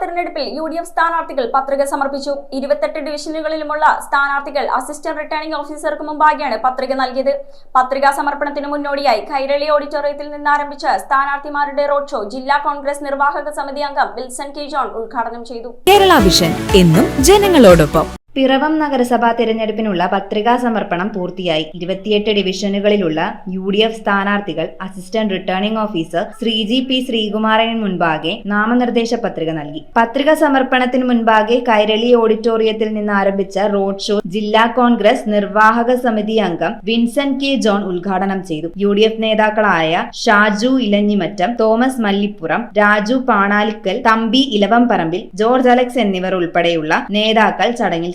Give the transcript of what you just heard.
തെരഞ്ഞെടുപ്പിൽ U D F സ്ഥാനാർത്ഥികൾ പത്രിക സമർപ്പിച്ചു. ഇരുപത്തെട്ട് ഡിവിഷനുകളിലുമുള്ള സ്ഥാനാർത്ഥികൾ അസിസ്റ്റന്റ് റിട്ടേണിംഗ് ഓഫീസർക്ക് മുമ്പാകെയാണ് പത്രിക നൽകിയത്. പത്രികാ സമർപ്പണത്തിന് മുന്നോടിയായി കൈരളി ഓഡിറ്റോറിയത്തിൽ നിന്ന് ആരംഭിച്ച സ്ഥാനാർത്ഥിമാരുടെ റോഡ് ഷോ ജില്ലാ കോൺഗ്രസ് നിർവാഹക സമിതി അംഗം വിൽസൺ കെ ജോൺ ഉദ്ഘാടനം ചെയ്തു. കേരള വിഷൻ എന്നും ജനങ്ങളോടൊപ്പം. പിറവം നഗരസഭാ തിരഞ്ഞെടുപ്പിനുള്ള പത്രികാ സമർപ്പണം പൂർത്തിയായി. ഇരുപത്തിയെട്ട് ഡിവിഷനുകളിലുള്ള യു ഡി എഫ് സ്ഥാനാർത്ഥികൾ assistant returning officer Sreeji P Sreekumaran മുൻപാകെ നാമനിർദ്ദേശ പത്രിക നൽകി. പത്രിക സമർപ്പണത്തിന് മുൻപാകെ കൈരളി ഓഡിറ്റോറിയത്തിൽ നിന്ന് ആരംഭിച്ച റോഡ് ഷോ ജില്ലാ കോൺഗ്രസ് നിർവാഹക സമിതി അംഗം വിൻസെന്റ് കെ ജോൺ ഉദ്ഘാടനം ചെയ്തു. യു ഡി എഫ് നേതാക്കളായ ഷാജു ഇലഞ്ഞിമറ്റം തോമസ് മല്ലിപ്പുറം രാജു പാണാലിക്കൽ തമ്പി ഇലവംപറമ്പിൽ ജോർജ് അലക്സ് എന്നിവർ ഉൾപ്പെടെയുള്ള നേതാക്കൾ ചടങ്ങിൽ